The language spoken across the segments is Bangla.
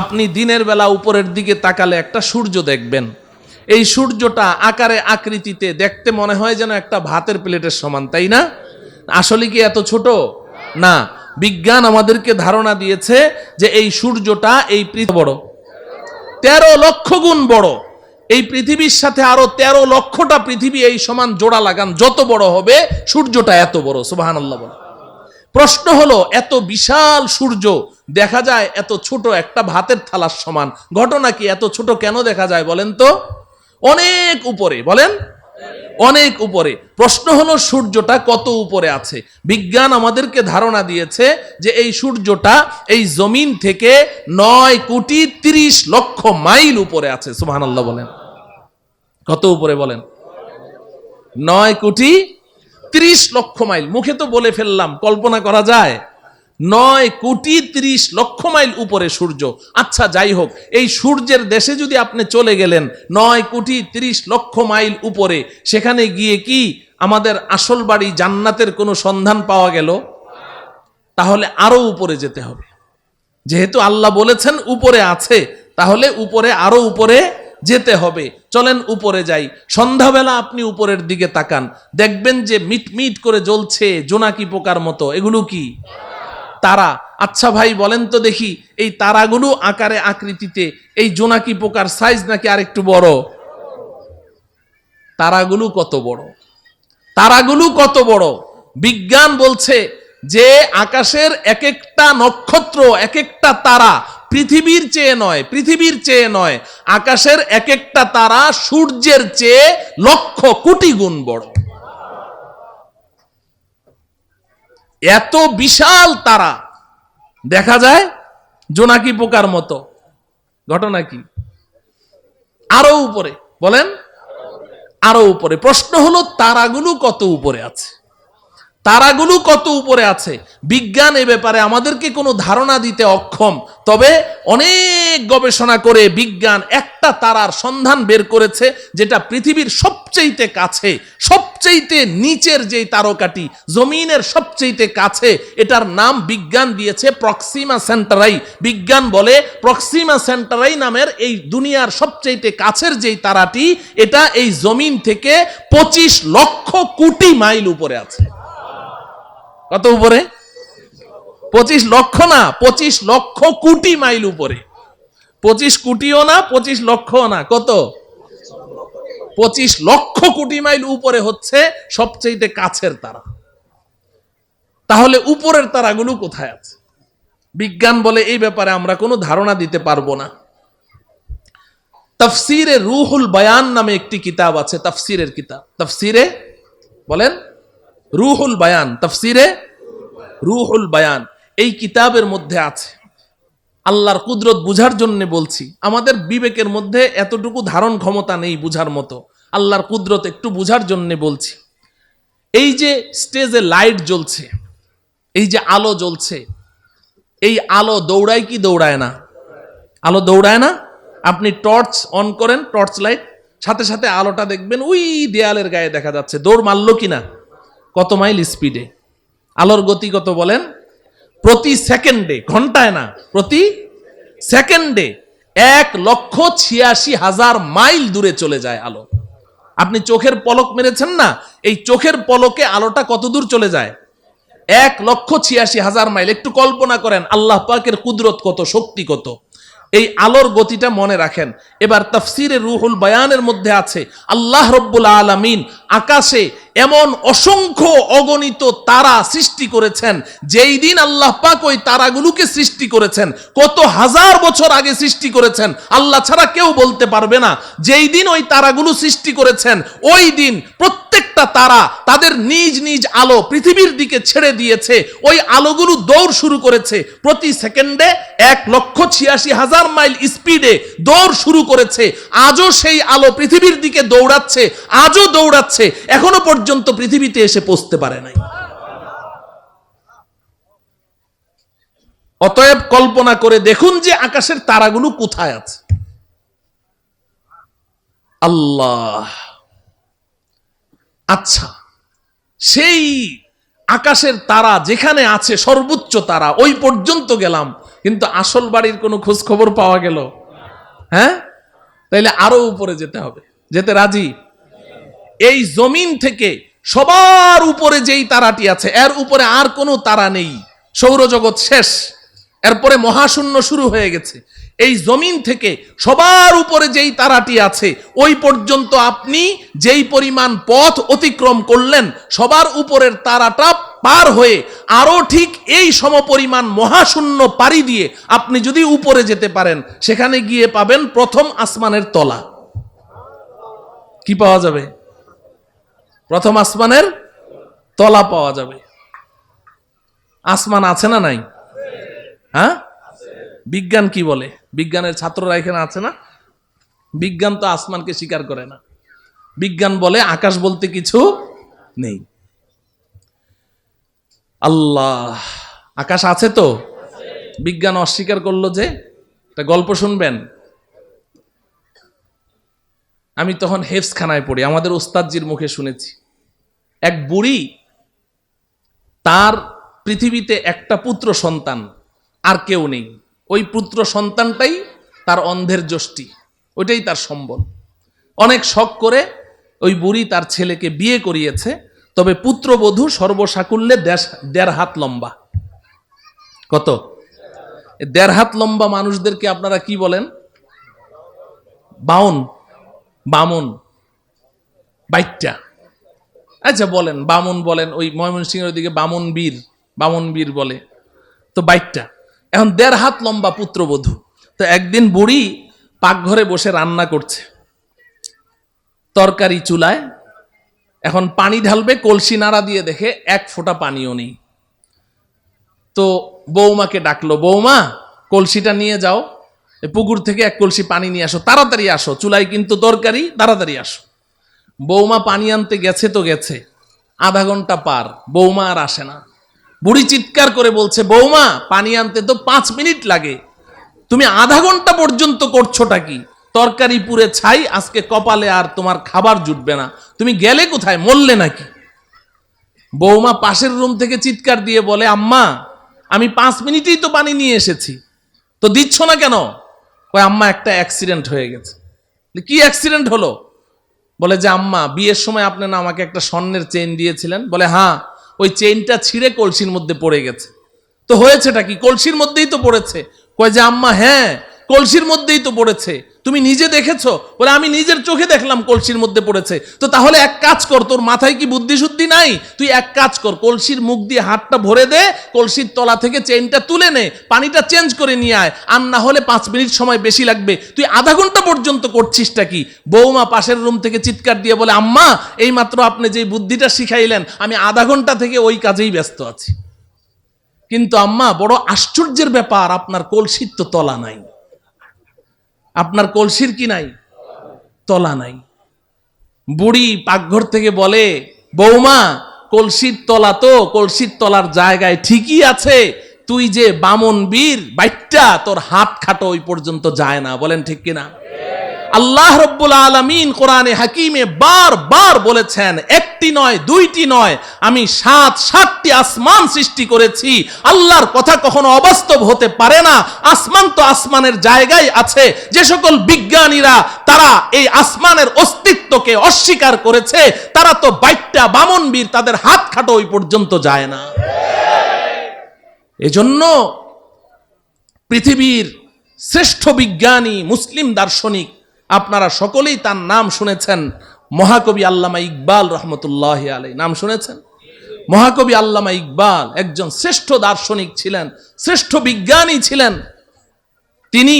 আপনি দিনের বেলা উপরের দিকে তাকালে একটা সূর্য দেখবেন। এই সূর্যটা আকারে আকৃতিতে দেখতে মনে হয় যেন একটা ভাতের প্লেটের সমান, তাই না? আসলে কি এত ছোট? না। বিজ্ঞান আমাদেরকে ধারণা দিয়েছে যে এই সূর্যটা এই পৃথিবী বড়। তেরো লক্ষ গুণ বড়। এই পৃথিবীর সাথে আরও তেরো লক্ষটা পৃথিবী এই সমান জোড়া লাগান। যত বড় হবে, সূর্যটা এত বড়। আল্লাহ প্রশ্ন হলো, এত বিশাল সূর্য দেখা যায় এত ছোট একটা ভাতের থালার সমান। ঘটনা কি? এত ছোট কেন দেখা যায় বলেন তো? অনেক উপরে, বলেন? অনেক উপরে। প্রশ্ন হলো, সূর্যটা কত উপরে আছে? বিজ্ঞান আমাদেরকে ধারণা দিয়েছে যে এই সূর্যটা এই জমিন থেকে নয় কোটি তিরিশ লক্ষ মাইল উপরে আছে। সুহান আল্লাহ বলেন। কত উপরে বলেন? নয় কোটি তিরিশ লক্ষ মাইল। মুখে তো বলে ফেললাম, কল্পনা করা যায়। নয় কোটি ত্রিশ লক্ষ মাইল উপরে সূর্য। আচ্ছা যাই হোক, এই সূর্যের দেশে যদি আপনি চলে গেলেন নয় কোটি ত্রিশ লক্ষ মাইল উপরে, সেখানে গিয়ে কি আমাদের আসল বাড়ি জান্নাতের কোনো সন্ধান পাওয়া গেল? তাহলে আরও উপরে যেতে হবে। যেহেতু আল্লাহ বলেছেন উপরে আছে, তাহলে উপরে আরও উপরে যেতে হবে। চলেন উপরে যাই। সন্ধ্যাবেলা আপনি উপরের দিকে তাকান। দেখবেন যে মিট মিট করে জ্বলছে জোনাকি পোকার মতো। এগুলো কি? তারা। আচ্ছা ভাই, বলেন তো দেখি, এই তারাগুলো আকারে আকৃতিতে, এই জোনাকি পোকার সাইজ নাকি আরেকটু বড়? তারাগুলো কত বড়? তারাগুলো কত বড়? বিজ্ঞান বলছে যে আকাশের এক একটা নক্ষত্র এক একটা তারা পৃথিবীর চেয়ে নয়, পৃথিবীর চেয়ে নয়। আকাশের এক একটা তারা সূর্যের চেয়ে লক্ষ কোটি গুণ বড়। এত বিশাল তারা। দেখা যায় জোনাকি পোকার মতো। ঘটনা কি? আরও উপরে। বলেন, আরও উপরে। প্রশ্ন হলো, তারাগুলো কত উপরে আছে? তারাগুলো কত উপরে আছে? বিজ্ঞান এ ব্যাপারে আমাদেরকে কোনো ধারণা দিতে অক্ষম। তবে অনেক গবেষণা করে বিজ্ঞান একটা তারার সন্ধান বের করেছে, যেটা পৃথিবীর সবচেয়েতে কাছে, সবচেয়েতে নিচের যেই তারকাটি, জমিনের সবচেয়েতে কাছে, এটার নাম বিজ্ঞান দিয়েছে প্রক্সিমা সেন্টারাই। বিজ্ঞান বলে প্রক্সিমা সেন্টারাই নামের এই দুনিয়ার সবচেয়েতে কাছের যেই তারাটি, এটা এই জমিন থেকে পঁচিশ লক্ষ কোটি মাইল উপরে আছে। কত উপরে? পঁচিশ লক্ষ না, পঁচিশ লক্ষ কোটি মাইল উপরে। পঁচিশ কোটিও না, পঁচিশ লক্ষও না, কত? পঁচিশ লক্ষ কোটি মাইল উপরে হচ্ছে সবচেয়ে কাছের তারা। তাহলে উপরের তারাগুলো কোথায় আছে? বিজ্ঞান বলে এই ব্যাপারে আমরা কোনো ধারণা দিতে পারব না। তফসিরে রুহুল বয়ান নামে একটি কিতাব আছে, তফসিরের কিতাব। তফসিরে বলেন রুহুল বায়ান, তফসিরে রুহুল বায়ান, এই কিতাবের মধ্যে আছে। আল্লাহর কুদরত বুঝার জন্য বলছি, আমাদের বিবেকের মধ্যে এতটুকু ধারণ ক্ষমতা নেই বুঝার মতো। আল্লাহর কুদরত একটু বুঝার জন্য বলছি। এই যে স্টেজে লাইট জ্বলছে, এই যে আলো জ্বলছে, এই আলো দৌড়ায় কি দৌড়ায় না? আলো দৌড়ায় না? আপনি টর্চ অন করেন, টর্চ লাইট, সাথে সাথে আলোটা দেখবেন ওই দেয়ালের গায়ে দেখা যাচ্ছে। দৌড় মারলো কিনা? কত মাইল স্পিডে? আলোর গতি কত বলেন? প্রতি সেকেন্ডে, ঘন্টায় না, প্রতি সেকেন্ডে এক লক্ষ ছিয়াশি হাজার মাইল দূরে চলে যায় আলো। আপনি চোখের পলক মেরেছেন না? এই চোখের পলকে আলোটা কত দূর চলে যায়? এক লক্ষ ছিয়াশি হাজার মাইল। একটু কল্পনা করেন, আল্লাহ পাকের কুদরত কত, শক্তি কত? এই আলোর গতিটা মনে রাখেন। এবার তফসিরে রুহুল বয়ানের মধ্যে আছে, আল্লাহ রব্বুল আলমিন আকাশে এমন অসংখ্য অগণিত তারা সৃষ্টি করেছেন, যেই দিন আল্লাহ পাক ওই তারাগুলোকে সৃষ্টি করেছেন, কত হাজার বছর আগে সৃষ্টি করেছেন, আল্লাহ ছাড়া কেউ বলতে পারবে না। যেই দিন ওই তারাগুলো সৃষ্টি করেছেন, ওই দিন প্রত্যেকটা তারা তাদের নিজ নিজ আলো পৃথিবীর দিকে ছেড়ে দিয়েছে, ওই আলোগুলো দৌড় শুরু করেছে, প্রতি সেকেন্ডে এক লক্ষ ছিয়াশি হাজার মাইল স্পিডে দৌড় শুরু করেছে। আজও সেই আলো পৃথিবীর দিকে দৌড়াচ্ছে, আজও দৌড়াচ্ছে, এখনও পর্যন্ত পৃথিবীতে এসে পৌঁছতে পারে নাই। অতএব কল্পনা করে দেখুন যে আকাশের তারাগুলো কোথায় আছে। আল্লাহ। আচ্ছা সেই আকাশের তারা যেখানে আছে, সর্বোচ্চ তারা, ওই পর্যন্ত গেলাম। কিন্তু আসল বাড়ির কোনো খোঁজ খবর পাওয়া গেল। হ্যাঁ? তাইলে আরও উপরে যেতে হবে। যেতে রাজি? এই জমিন থেকে সবার উপরে যেই তারাটি আছে, এর উপরে আর কোনো তারা নেই। সৌরজগৎ শেষ। এরপরে মহাশূন্য শুরু হয়ে গেছে। এই জমিন থেকে সবার উপরে যেই তারাটি আছে, ওই পর্যন্ত আপনি যেই পরিমাণ পথ অতিক্রম করলেন, সবার উপরের তারাটা পার হয়ে আরও ঠিক এই সমপরিমাণ মহাশূন্য পাড়ি দিয়ে আপনি যদি উপরে যেতে পারেন, সেখানে গিয়ে পাবেন প্রথম আসমানের তলা। কি পাওয়া যাবে? প্রথম আসমানের তলা পাওয়া যাবে। আসমান আছে না নাই? হ্যাঁ? বিজ্ঞান কি বলে? বিজ্ঞানের ছাত্ররা এখানে আছে না? বিজ্ঞান তো আসমানকে স্বীকার করে না। বিজ্ঞান বলে আকাশ বলতে কিছু নেই। আল্লাহ, আকাশ আছে তো? বিজ্ঞান অস্বীকার করল যে, একটা গল্প শুনবেন। আমি তখন হেফসখানায় পড়ি, আমাদের ওস্তাদজির মুখে শুনেছি। এক বুড়ি তার পৃথিবীতে একটা পুত্র সন্তান, আর কেউ নেই। ওই পুত্র সন্তানটাই তার অন্ধের যষ্টি, ওইটাই তার সম্বল। অনেক শখ করে ওই বুড়ি তার ছেলেকে বিয়ে করিয়েছে, তবে পুত্রবধূ সর্বসাকুল্যে দেড় হাত লম্বা। কত? দেড় হাত লম্বা মানুষদেরকে আপনারা কি বলেন? বাউন বামন, বাইটটা। আচ্ছা বলেন, বামন বলেন, ওই ময়মনসিংহের ওইদিকে বামন বীর বামন বীর বলে। তো বাইটটা। এখন দেড় হাত লম্বা পুত্রবধূ। তো একদিন বুড়ি পাকঘরে বসে রান্না করছে। তরকারি চুলায়। এখন পানি ঢালবে, কলসি নাড়া দিয়ে দেখে এক ফোঁটা পানিও নেই। তো বৌমাকে ডাকলো, বৌমা, কলসিটা নিয়ে যাও। পুকুর থেকে এক কলসি পানি নিয়ে আসো, তাড়াতাড়ি আসো। চুলায় কিন্তু তরকারি, তাড়াতাড়ি আসো। বৌমা পানি আনতে গেছে তো গেছে। আধা ঘণ্টা পার, বৌমা আর আসে না। বুড়ি চিৎকার করে বলছে, বৌমা, পানি আনতে তো পাঁচ মিনিট লাগে। তুমি আধা ঘণ্টা পর্যন্ত করছোটা কি? তরকারি পুরে ছাই, আজকে কপালে আর তোমার খাবার জুটবে না। তুমি গেলে কোথায়? মরলে নাকি? বৌমা পাশের রুম থেকে চিৎকার দিয়ে বলে, আম্মা, আমি পাঁচ মিনিটেই তো পানি নিয়ে এসেছি। তো দিচ্ছ না কেন? কয়, আম্মা, একটা অ্যাক্সিডেন্ট হয়ে গেছে। কি অ্যাক্সিডেন্ট হলো? বলে যে, আম্মা, বিয়ের সময় আপনি না আমাকে একটা স্বর্ণের চেইন দিয়েছিলেন? বলে হ্যাঁ ওই চেইনটা ছিঁড়ে কলসির মধ্যে পড়ে গেছে। তো হয়েছেটা কি? কলসির মধ্যেই তো পড়েছে। কয় যে, আম্মা হ্যাঁ কলসির মধ্যেই তো পড়েছে। তুমি নিজে দেখেছ? বলে, আমি নিজের চোখে দেখলাম কলসির মধ্যে পড়েছে। তো তাহলে এক কাজ কর, তোর মাথায় কি বুদ্ধি শুদ্ধি নাই? তুই এক কাজ কর, কলসির মুখ দিয়ে হাতটা ভরে দে, কলসির তলা থেকে চেইনটা তুলে নে, পানিটা চেঞ্জ করে নিয়ে আয়। আর না হলে পাঁচ মিনিট সময় বেশি লাগবে। তুই আধা ঘণ্টা পর্যন্ত করছিসটা কি? বৌমা পাশের রুম থেকে চিৎকার দিয়ে বলে, আম্মা এই মাত্র আপনি যে বুদ্ধিটা শিখাইলেন, আমি আধা ঘণ্টা থেকে ওই কাজেই ব্যস্ত আছি। কিন্তু আম্মা, বড় আশ্চর্যের ব্যাপার, আপনার কলসির তো তলা নাই। আপনার কলসির কি নাই? তলা নাই। বুড়ি পাকঘর থেকে বলে, বৌমা, কলসির তলা তো, কলসির তলার জায়গায় ঠিকই আছে। তুই যে বামন বীর বাইটটা, তোর হাত খাটো ওই পর্যন্ত যায় না। বলেন ঠিক কিনা? আল্লাহ রব্বুল আলমিন কোরআনে হাকিমে বার বার বলেছেন, একটি নয়, দুইটি নয়, আমি সাত, সাতটি আসমান সৃষ্টি করেছি। আল্লাহর কথা কখনো অবাস্তব হতে পারে না। আসমান তো আসমানের জায়গায় আছে। যে সকল বিজ্ঞানীরা তারা এই আসমানের অস্তিত্বকে অস্বীকার করেছে, তারা তো বাইটটা বামনবীর তাদের হাত খাটো ওই পর্যন্ত যায় না। এজন্য পৃথিবীর শ্রেষ্ঠ বিজ্ঞানী, মুসলিম দার্শনিক আপনারা সকলেই তার নাম শুনেছেন। মহাকবি আল্লামা ইকবাল রহমতুল্লাহ আলাই নাম শুনেছেন? মহাকবি আল্লামা ইকবাল একজন শ্রেষ্ঠ দার্শনিক ছিলেন, শ্রেষ্ঠ বিজ্ঞানী ছিলেন। তিনি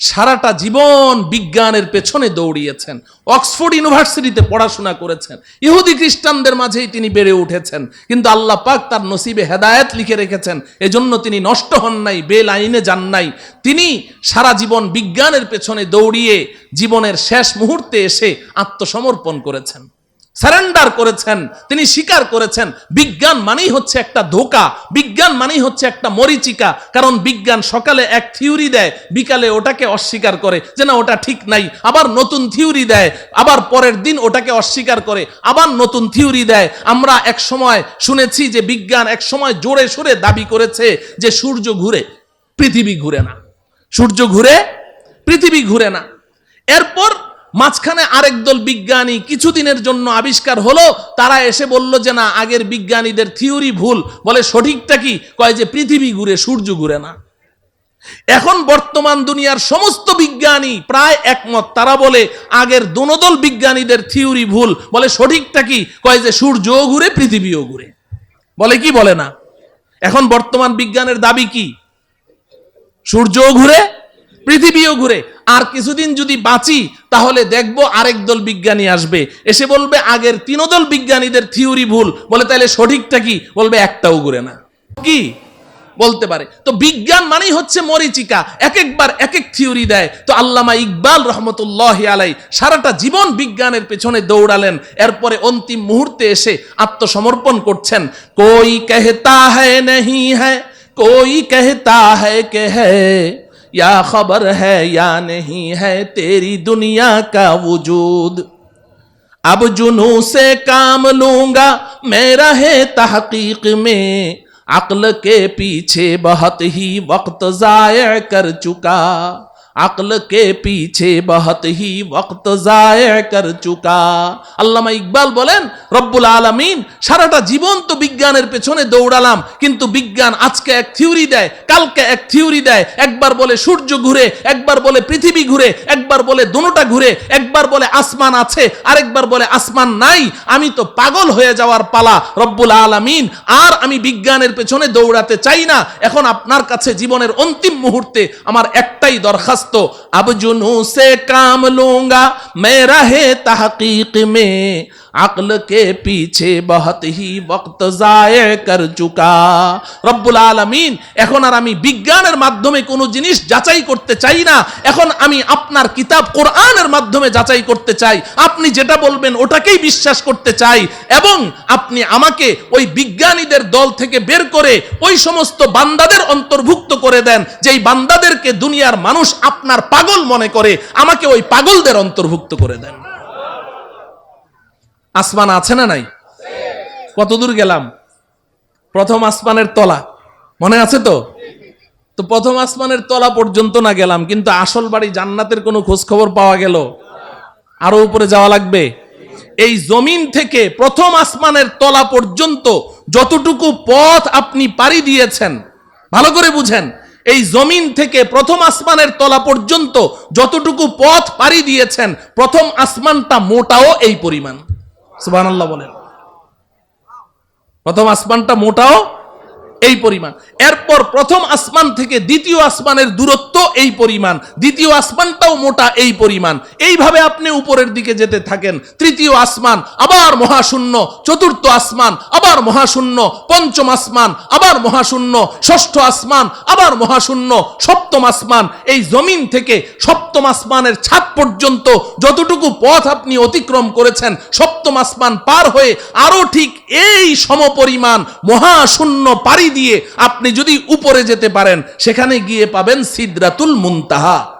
সারাটা জীবন বিজ্ঞানের পেছনে দৌড়িয়েছেন। অক্সফোর্ড ইউনিভার্সিটিতে পড়াশোনা করেছেন। ইহুদি খ্রিস্টানদের মাঝেই তিনি বেড়ে উঠেছেন। কিন্তু আল্লাহ পাক তার নসিবে হেদায়েত লিখে রেখেছেন। এজন্য তিনি নষ্ট হন নাই বে লাইনে যান নাই। তিনি সারা জীবন বিজ্ঞানের পেছনে দৌড়িয়ে জীবনের শেষ মুহূর্তে এসে আত্মসমর্পণ করেছেন। সারেন্ডার করেছেন, তিনি স্বীকার করেছেন, বিজ্ঞান মানেই হচ্ছে একটা ধোকা, বিজ্ঞান মানেই হচ্ছে একটা মরিচিকা, কারণ বিজ্ঞান সকালে এক থিওরি দেয়, বিকালে ওটাকে অস্বীকার করে, যে না, ওটা ঠিক নাই, আবার নতুন থিওরি দেয়, আবার পরের দিন ওটাকে অস্বীকার করে, আবার নতুন থিওরি দেয়। আমরা এক সময় শুনেছি যে বিজ্ঞান এক সময় জোরে সোরে দাবি করেছে যে সূর্য ঘুরে, পৃথিবী ঘুরে না। সূর্য ঘুরে, পৃথিবী ঘুরে না। এরপর মাঝখানে আরেক দল বিজ্ঞানী কিছুদিনের জন্য আবিষ্কার হলো, তারা এসে বলল যে না, আগের বিজ্ঞানীদের থিওরি ভুল। বলে সঠিকটা কি? কয় যে পৃথিবী ঘুরে সূর্য ঘুরে না। এখন বর্তমান দুনিয়ার সমস্ত বিজ্ঞানী প্রায় একমত। তারা বলে, আগের দোনোদল বিজ্ঞানীদের থিওরি ভুল। বলে সঠিকটা কি? কয় যে সূর্যও ঘুরে, পৃথিবীও ঘুরে। বলে কি বলে না? এখন বর্তমান বিজ্ঞানের দাবি কি? সূর্যও ঘুরে পৃথিবীও ঘুরে। আর কিছুদিন যদি বাঁচি, তাহলে দেখব আরেক দল বিজ্ঞানী আসবে। এসে বলবে, আগের তিনদল বিজ্ঞানীদের থিওরি ভুল। বলে তাহলে সঠিকটা কি? বলবে, একটাও ঘুরে না। কি? বলতে পারে। তো বিজ্ঞান মানেই হচ্ছে মরিচিকা। এক একবার এক এক থিওরি দেয়। তো আল্লামা ইকবাল রহমতুল্লাহ আলাই সারাটা জীবন বিজ্ঞানের পেছনে দৌড়ালেন। এরপরে অন্তিম মুহূর্তে এসে আত্মসমর্পণ করছেন। কই কেহতা হ্যাঁ নহি হ্যাঁ কই কেহতা হ্যাঁ কে হ্যাঁ یا خبر ہے یا نہیں ہے تیری دنیا کا وجود؟ اب جنو سے کام لوں گا میرا ہے تحقیق میں۔ عقل کے پیچھے بہت ہی وقت ضائع کر چکا۔ अक्ल के पीछे बहुत ही वक्त जाय कर चुका আল্লামা ইকবাল বলেন রব্বুল আলামিন সারাটা জীবন তো বিজ্ঞানের পেছনে দৌড়ালাম কিন্তু বিজ্ঞান আজকে এক থিওরি দেয় কালকে এক থিওরি দেয় একবার বলে সূর্য ঘুরে একবার বলে পৃথিবী ঘুরে একবার বলে দোনোটা ঘুরে একবার বলে আসমান আছে আরেকবার বলে আসমান নাই আমি তো পাগল হয়ে যাওয়ার পালা রব্বুল আলামিন আর আমি বিজ্ঞানের পেছনে দৌড়াতে চাই না এখন আপনার কাছে জীবনের অন্তিম মুহূর্তে আমার একটাই দরখাস্ত پس تو اب جنوں سے کام لوں گا میں رہے تحقیق میں۔ अक्ल के पीछे बहुत ही वक्त जाय कर चुका রব্বুল আলামিন এখন আর আমি বিজ্ঞানের মাধ্যমে কোনো জিনিস যাচাই করতে চাই না এখন আমি আপনার কিতাব কোরআনের মাধ্যমে যাচাই করতে চাই আপনি যেটা বলবেন ওটাকেই বিশ্বাস করতে চাই এবং আপনি আমাকে ওই বিজ্ঞানীদের দল থেকে বের করে ওই সমস্ত বান্দাদের অন্তর্ভুক্ত করে দেন যেই বান্দাদেরকে দুনিয়ার মানুষ আপনার পাগল মনে করে আমাকে ওই পাগলদের অন্তর্ভুক্ত করে দেন আসমান আছে না নাই? কতদূর গেলাম? প্রথম আসমানের তলা। মনে আছে তো? তো প্রথম আসমানের তলা পর্যন্ত না গেলাম, কিন্তু আসল বাড়ি জান্নাতের কোনো খোঁজ খবর পাওয়া গেল। আরও উপরে যাওয়া লাগবে। এই জমিন থেকে প্রথম আসমানের তলা পর্যন্ত যতটুকু পথ আপনি পাড়ি দিয়েছেন, ভালো করে বুঝেন, এই জমিন থেকে প্রথম আসমানের তলা পর্যন্ত যতটুকু পথ পাড়ি দিয়েছেন, প্রথম আসমানটা মোটাও এই পরিমাণ। সুবহানাল্লাহ বলেন। প্রথম আসমানটা মোটাও এই পরিমাণ। এরপর প্রথম আসমান থেকে দ্বিতীয় আসমানের দূরত্ব এই পরিমাণ। দ্বিতীয় আসমানটাও মোটা এই পরিমাণ। এইভাবে আপনি উপরের দিকে যেতে থাকেন। তৃতীয় আসমান, আবার মহাশূন্য। চতুর্থ আসমান, আবার মহাশূন্য। পঞ্চম আসমান, আবার মহাশূন্য। ষষ্ঠ আসমান, আবার মহাশূন্য। সপ্তম আসমান, এই জমিন থেকে সপ্তম আসমানের ছাদ পর্যন্ত যতটুকু পথ আপনি অতিক্রম করেছেন, সপ্তম আসমান পার হয়ে আরও ঠিক এই সমপরিমাণ মহাশূন্য পাড়ি দিয়ে আপনি যদি উপরে যেতে পারেন সেখানে গিয়ে পাবেন সিদ্রাতুল মুনতাহা।